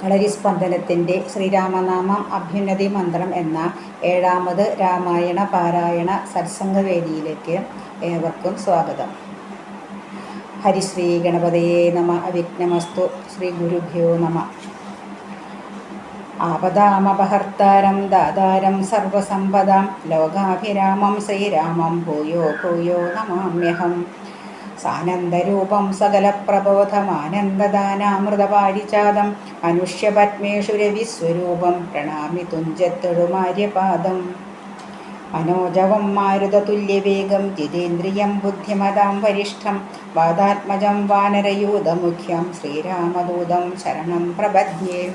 കളരി സ്പന്ദനത്തിന്റെ ശ്രീരാമനാമം അഭ്യുന്നതി മന്ത്രം എന്ന ഏഴാമത് രാമായണ പാരായണ സത്സംഗവേദിയിലേക്ക് ഏവർക്കും സ്വാഗതം. ഹരിശ്രീ ഗണപതയേ നമ അവിഘ്നമസ്തു ശ്രീ ഗുരുഭ്യോ നമ. ആപദാമപഹർത്താരം ദാതാരം സർവസമ്പദാം ലോകാഭിരാമം ശ്രീരാമം ഭൂയോ ഭൂയോ നമാമ്യഹം. സാനന്ദരൂപം സകലപ്രബോധമാനന്ദദാനാമൃതപാരിചാതം മനുഷ്യപത്മേഷു രവിസ്വരൂപം പ്രണാമി തുഞ്ചത്തൊഴുമാര്യപാദം മനോജവം മാരുതതുല്യവേഗം ജിതേന്ദ്രിയം ബുദ്ധിമതാം വരിഷ്ഠം വാദാത്മജം വാനരയൂതമുഖ്യം ശ്രീരാമദൂതം ശരണം പ്രപദ്യേ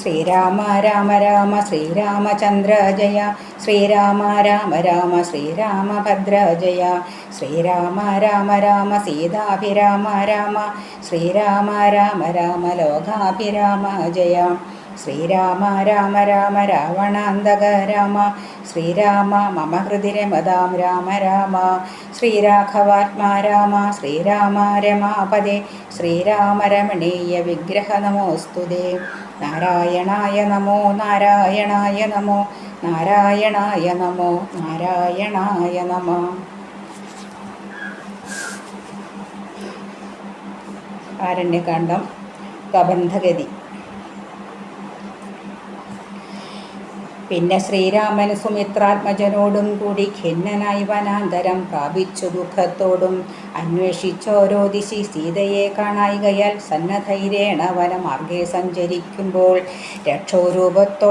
ശ്രീരാമ രാമ രാമ ശ്രീരാമചന്ദ്ര ജയ ശ്രീരാമ രാമ രാമ ശ്രീരാമഭദ്ര ജയ ശ്രീരാമ രാമ രാമ സീതാഭിരാമ രാമ. ശ്രീരാമ രാമ രാമ ലോകാഭിരാമ ജയ. ശ്രീരാമ രാമ രാമ രാവണാന്തക രാമ. ശ്രീരാമ മമ ഹൃദി രമതാം രാമ രാമ. ശ്രീരാഘവാത്മാ രാമ. ശ്രീരാമ രമാപദേ ശ്രീരാമ രമണീയ വിഗ്രഹ നമോസ്തുതേ. നാരായണായ നമോ നാരായണായ നമോ. നാരായണായ നമോ നാരായണായ നമ. ആരണ്യകാന്ഡം കബന്ധഗതി. പിന്നെ ശ്രീരാമൻ സുമിത്രാത്മജനോടും കൂടി ഖിന്നനായി വനാന്തരം പ്രാപിച്ചു ദുഃഖത്തോടും അന്വേഷിച്ചോരോ ദിശി സീതയെ കാണായികയാൽ സന്നധൈരേണ വനമാർഗേ സഞ്ചരിക്കുമ്പോൾ രക്ഷോരൂപത്തോ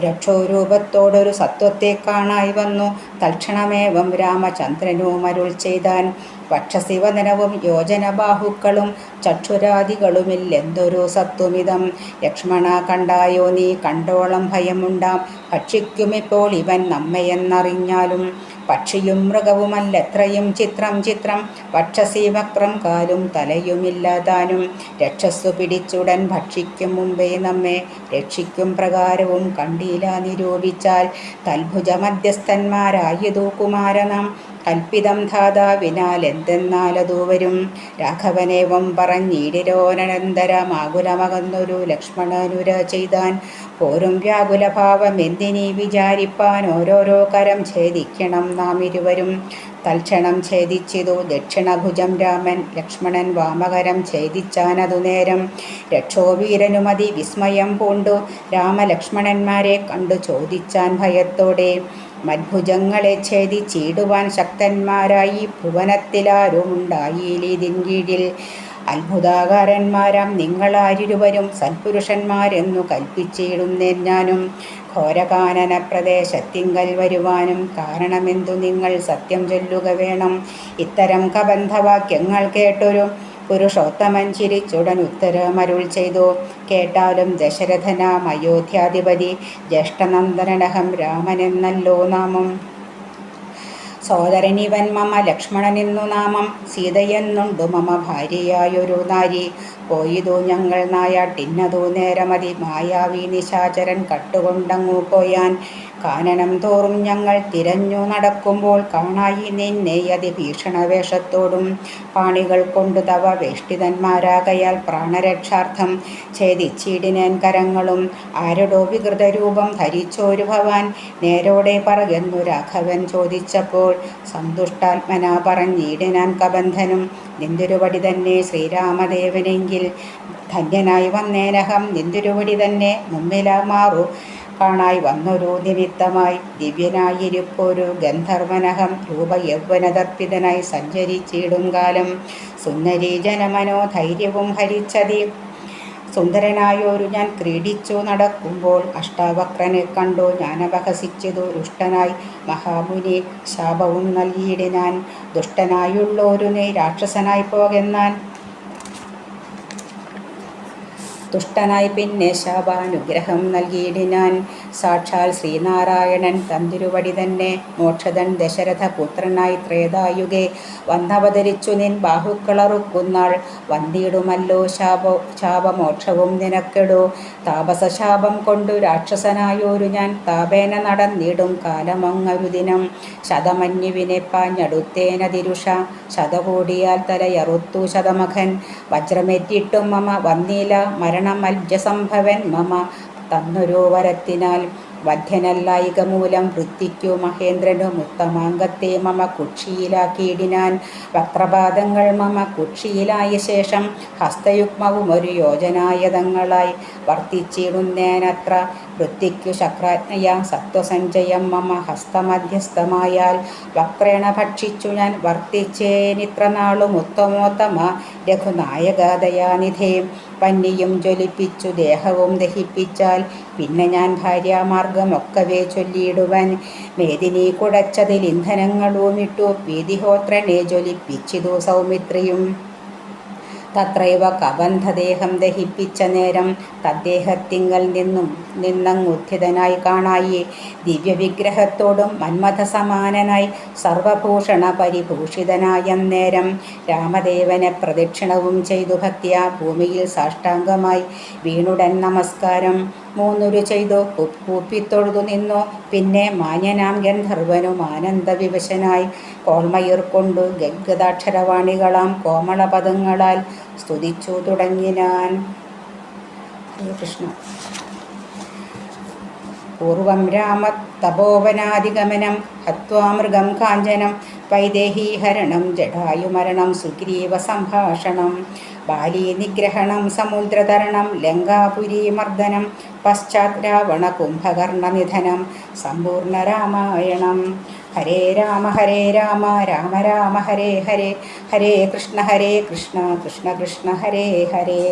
രക്ഷോരൂപത്തോടൊരു സത്വത്തെ കാണായി വന്നു. തൽക്ഷണമേവം രാമചന്ദ്രനും അരുൾ ചെയ്താൻ. വക്ഷശിവനനവും യോജനബാഹുക്കളും ചക്ഷുരാദികളുമില്ലെന്തൊരു സത്വമിതം. ലക്ഷ്മണ കണ്ടായോ നീ കണ്ടോളം ഭയമുണ്ടാം. ഭക്ഷിക്കുമിപ്പോൾ ഇവൻ നമ്മയെന്നറിഞ്ഞാലും പക്ഷിയും മൃഗവുമല്ലത്രയും ചിത്രം ചിത്രം. വക്ഷസി വക്രം കാലും തലയുമില്ലാതാനും. രക്ഷസ്സു പിടിച്ചുടൻ ഭക്ഷിക്കും മുമ്പേ നമ്മെ രക്ഷിക്കും പ്രകാരവും കണ്ടീല നിരൂപിച്ചാൽ. തൽഭുജ മധ്യസ്ഥന്മാരായതു കുമാരനാം കൽപ്പിതം ധാതാവിനാൽ എന്തെന്നാലതു വരും രാഘവനേവം പറഞ്ഞിടിരോനന്തരമാകുലമകന്നൊരു ലക്ഷ്മണനുര ചെയ്താൻ പോരും വ്യാകുലഭാവം എന്തിനീ വിചാരിപ്പാൻ ഓരോരോ കരം ഛേദിക്കണം നാം ഇരുവരും തൽക്ഷണം ഛേദിച്ചിതു ദക്ഷിണഭുജം രാമൻ ലക്ഷ്മണൻ വാമകരം ഛേദിച്ചാനതു നേരം. രക്ഷോവീരനുമതി വിസ്മയം പൂണ്ടു രാമലക്ഷ്മണന്മാരെ കണ്ടു ചോദിച്ചാൻ ഭയത്തോടെ. മദ്ഭുജങ്ങളെ ഛേദിച്ചിടുവാൻ ശക്തന്മാരായി ഭുവനത്തിലാരുമുണ്ടായില്ലിതിൻ കീഴിൽ. അത്ഭുതാകാരന്മാരാം നിങ്ങളാരിരുവരും സൽപുരുഷന്മാരെന്നു കൽപ്പിച്ചിടുന്നേൻ ഞാനും. ഘോരകാനന പ്രദേശത്തിങ്കൽ വരുവാനും കാരണമെന്തു നിങ്ങൾ സത്യം ചൊല്ലുക വേണം. ഇത്തരം കബന്ധവാക്യങ്ങൾ കേട്ടൊരു പുരുഷോത്തമൻ ചിരിച്ചുടൻ ഉത്തരമരുൾ ചെയ്തു. കേട്ടാലും ദശരഥനാം അയോധ്യാധിപതി ജ്യേഷ്ഠനന്ദനഹം രാമനെന്നല്ലോ നാമം. സോദരനിവൻ മമ ലക്ഷ്മണനെന്നു നാമം. സീതയെന്നുണ്ടു മമ ഭാര്യയായൊരു നാരി. പോയിതു ഞങ്ങൾ നായാട്ടിന്നതു നേരമതി. മായാവി നിശാചരൻ കട്ടുകൊണ്ടങ്ങു പോയാൻ കാനനം തോറും ഞങ്ങൾ തിരഞ്ഞു നടക്കുമ്പോൾ കാണായി നിന്നെ അതിഭീഷണ വേഷത്തോടും പാണികൾ കൊണ്ടു തവ വേഷ്ടിതന്മാരാകയാൽ പ്രാണരക്ഷാർത്ഥം ഛേദിച്ചിടിനേൻ കരങ്ങളും ആരുടോ വികൃതരൂപം ധരിച്ചോരു ഭവാൻ. നേരോടെ പറയെന്നു രാഘവൻ ചോദിച്ചപ്പോൾ സന്തുഷ്ടാത്മന പറഞ്ഞിടിനാൻ കബന്ധനും നിന്തിരുവടി തന്നെ ശ്രീരാമദേവനെങ്കിൽ ധന്യനായി വന്നേനഹം. നിന്തിരുവടി തന്നെ മുമ്പില കാണായി വന്നൊരു നിമിത്തമായി ദിവ്യനായിരിപ്പൊരു ഗന്ധർവനഹം. രൂപ യൗവനതർപ്പിതനായി സഞ്ചരിച്ചിടും കാലം. സുന്ദരീ ജനമനോ ധൈര്യവും ഹരിച്ചതി സുന്ദരനായൊരു ഞാൻ ക്രീഡിച്ചു നടക്കുമ്പോൾ അഷ്ടാവക്രനെ കണ്ടു. ഞാൻ അപഹസിച്ചതു ദുഷ്ടനായി. മഹാമുനി ശാപവും നൽകിയിടിനാൻ ദുഷ്ടനായുള്ളൊരു നീ രാക്ഷസനായി പോകെന്നാൻ. ദുഷ്ടനായി പിന്നെ ശാപാനുഗ്രഹം നൽകിയിടിനാൻ സാക്ഷാൽ ശ്രീനാരായണൻ തന്തിരുവടി തന്നെ. മോക്ഷതൻ ദശരഥ പുത്രനായി ത്രേതായുഗേ വന്നവതരിച്ചു നിൻ ബാഹുക്കളറുക്കുന്നാൾ. വന്തിയിടുമല്ലോ ശാപ ശാപമോക്ഷവും നിനക്കെടു. താപസശാപം കൊണ്ടു രാക്ഷസനായോരു ഞാൻ താപേന നടന്നിടും കാലമങ്ങരുദിനം. ശതമന്യുവിനെ പാഞ്ഞടുത്തേനതിരുഷ ശതകോടിയാൽ തലയറുത്തു ശതമഖൻ. വജ്രമേറ്റിട്ടും മമ വന്നീല മരണമൽജസംഭവൻ മമ. തന്നൊരു വരത്തിനാൽ വധ്യനല്ലായിക മൂലം വൃത്തിക്കു മഹേന്ദ്രനു മുത്തമാംഗത്തെ മമ കുക്ഷിയിലാക്കിയിടിനാൻ. വക്രപാദങ്ങൾ മമ കുക്ഷിയിലായ ശേഷം ഹസ്തയുഗ്മവും ഒരു യോജനായതങ്ങളായി വർത്തിച്ചിടുന്നേനത്ര. വൃത്തിക്കു ശക്രാജ്ഞയ സത്വസഞ്ചയം മമ ഹസ്തമധ്യസ്ഥമായാൽ. വക്രേണ ഭക്ഷിച്ചു ഞാൻ വർത്തിച്ചേനിത്രനാളും ഉത്തമോത്തമ രഘുനായകദയാനിധേ. പന്നിയും ജ്വലിപ്പിച്ചു ദേഹവും ദഹിപ്പിച്ചാൽ പിന്നെ ഞാൻ ഭാര്യാമാർഗമൊക്കവേ ചൊല്ലിയിടുവൻ. മേദിനി കുടച്ചതിൽ ഇന്ധനങ്ങളൂമിട്ടു പീതിഹോത്രനെ ജ്വലിപ്പിച്ചിതു സൗമിത്രിയും. തത്രൈവ കബന്ധദേഹം ദഹിപ്പിച്ച നേരം തദ്ദേഹത്തിങ്കൽ നിന്നും നിന്നങ്ങുദ്ധിതനായി കാണായി ദിവ്യവിഗ്രഹത്തോടും മന്മഥ സമാനനായി സർവഭൂഷണ പരിഭൂഷിതനായ നേരം രാമദേവനെ പ്രദക്ഷിണവും ചെയ്തു ഭക്തിയ ഭൂമിയിൽ സാഷ്ടാംഗമായി. വീണുടൻ നമസ്കാരം. മൂന്നുരു ചെയ്തു? കൂപ്പിത്തൊഴുതു നിന്നു? പിന്നെ മാന്യനാം ഗന്ധർവനും ആനന്ദവിവശനായി കോൾമയിർ കൊണ്ടു ഗദ്ഗദാക്ഷരവാണികളാം കോമളപദങ്ങളാൽ സ്തുതിച്ചു തുടങ്ങിനാൻ. കൃഷ്ണ. പൂർവം രാമ തപോവനാധിഗമനം ഹത്വാമൃഗം കാഞ്ചനം വൈദേഹീഹരണം ജടായുമരണം സുഗ്രീവ സംഭാഷണം ബാലീനിഗ്രഹണം സമുദ്രതരണം ലങ്കാപുരീമർദ്ദനം പശ്ചാത് രാവണ കുംഭകർണ നിധനം സമ്പൂർണ രാമായണം. ഹരേ രാമ ഹരേ രാമ രാമ രാമ ഹരേ ഹരേ ഹരേ കൃഷ്ണ ഹരേ കൃഷ്ണ കൃഷ്ണ കൃഷ്ണ ഹരേ ഹരേ.